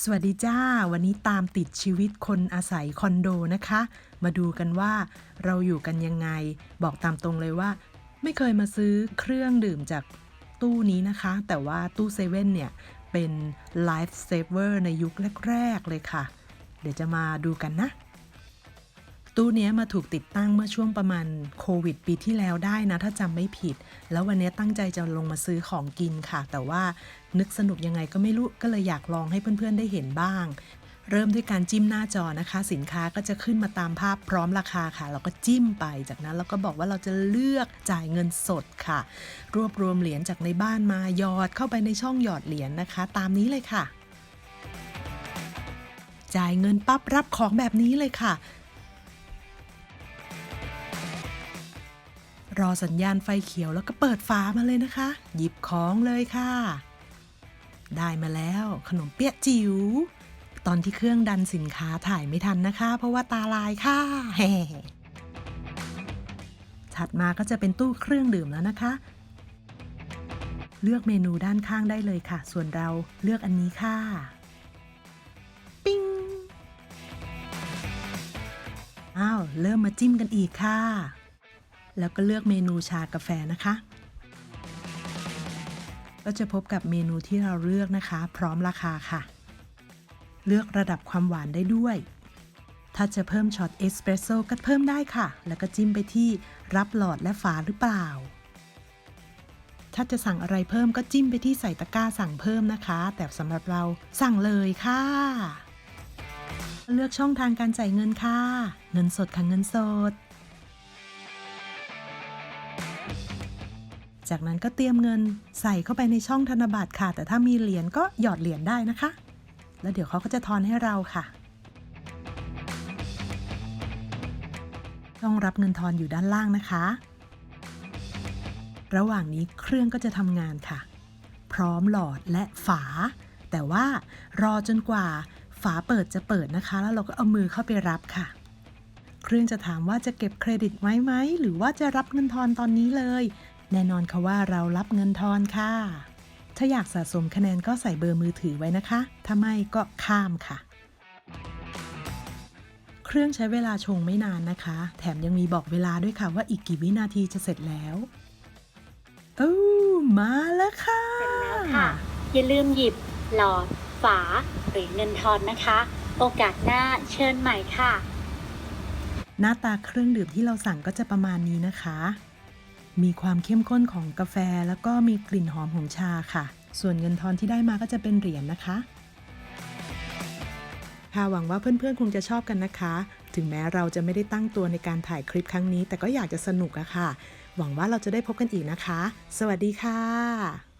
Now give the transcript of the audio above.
สวัสดีจ้า วันนี้ตามติดชีวิตคนอาศัยคอนโดนะคะ มาดูกันว่าเราอยู่กันยังไง บอกตามตรงเลยว่า ไม่เคยมาซื้อเครื่องดื่มจากตู้นี้นะคะ แต่ว่าตู้เซเว่นเนี่ย เป็นไลฟ์เซเวอร์ในยุคแรก ๆ เลยค่ะ เดี๋ยวจะมาดูกันนะ ตู้นี้มาถูกติดตั้งเมื่อช่วงประมาณโควิดปีที่แล้วได้นะ ถ้าจำไม่ผิด แล้ววันนี้ตั้งใจจะลงมาซื้อของกินค่ะ แต่ว่านึกสนุกยังไงก็ไม่รู้ ก็เลยอยากลองให้เพื่อนๆได้เห็นบ้าง เริ่มด้วยการจิ้มหน้าจอนะคะ สินค้าก็จะขึ้นมาตามภาพพร้อมราคาค่ะ เราก็จิ้มไปจากนั้นเราก็บอกว่าเราจะเลือกจ่ายเงินสดค่ะ รวบรวมเหรียญจากในบ้านมาหยอดเข้าไปในช่องหยอดเหรียญนะคะ ตามนี้เลยค่ะ จ่ายเงินปั๊บรับของแบบนี้เลยค่ะ รอสัญญาณไฟเขียวแล้วก็เปิดฝามาเลยนะคะ หยิบของเลยค่ะ ได้มาแล้วขนมเปี๊ยะจิ๋วตอนที่เครื่องดันสินค้าถ่ายไม่ทันนะคะ เพราะว่าตาลายค่ะแฮ่ถัดมาก็จะเป็นตู้เครื่องดื่มแล้วนะคะ เลือกเมนูด้านข้างได้เลยค่ะ ส่วนเราเลือกอันนี้ค่ะ ปิ้ง อ้าว เริ่มมาจิ้มกันอีกค่ะ แล้วก็เลือกเมนูชากาแฟนะคะ ก็จะพบกับเมนูที่เราเลือกนะคะ พร้อมราคาค่ะ เลือกระดับความหวานได้ด้วย ถ้าจะเพิ่มช็อตเอสเปรสโซ่ก็เพิ่มได้ค่ะ แล้วก็จิ้มไปที่รับหลอดและฝาหรือเปล่า ถ้าจะสั่งอะไรเพิ่มก็จิ้มไปที่ใส่ตะกร้าสั่งเพิ่มนะคะ แต่สำหรับเราสั่งเลยค่ะเลือกช่องทางการจ่ายเงินค่ะ เงินสดค่ะเงินสด จากนั้นก็เตรียมเงินใส่เข้าไปในช่องธนบัตรค่ะ แต่ถ้ามีเหรียญก็หยอดเหรียญได้นะคะ แล้วเดี๋ยวเขาก็จะทอนให้เราค่ะช่องรับเงินทอนอยู่ด้านล่างนะคะ ระหว่างนี้เครื่องก็จะทำงานค่ะ พร้อมหลอดและฝา แต่ว่ารอจนกว่าฝาเปิดจะเปิดนะคะ แล้วเราก็เอามือเข้าไปรับค่ะเครื่องจะถามว่าจะเก็บเครดิตไว้ไหม หรือว่าจะรับเงินทอนตอนนี้เลย แน่นอนค่ะว่าเรารับเงินทอนค่ะ ถ้าอยากสะสมคะแนนก็ใส่เบอร์มือถือไว้นะคะ ถ้าไม่ก็ข้ามค่ะ เครื่องใช้เวลาชงไม่นานนะคะ แถมยังมีบอกเวลาด้วยค่ะว่าอีกกี่วินาทีจะเสร็จแล้วอู้มาแล้วค่ะเสร็จแล้วค่ะ อย่าลืมหยิบหลอดฝาหรือเงินทอนนะคะ โอกาสหน้าเชิญใหม่ค่ะ หน้าตาเครื่องดื่มที่เราสั่งก็จะประมาณนี้นะคะ มีความเข้มข้นของกาแฟ แล้วก็มีกลิ่นหอมของชาค่ะ ส่วนเงินทอนที่ได้มาก็จะเป็นเหรียญนะคะ ค่ะหวังว่าเพื่อนๆ คงจะชอบกันนะคะ ถึงแม้เราจะไม่ได้ตั้งตัวในการถ่ายคลิปครั้งนี้ แต่ก็อยากจะสนุกอะค่ะ หวังว่าเราจะได้พบกันอีกนะคะ สวัสดีค่ะ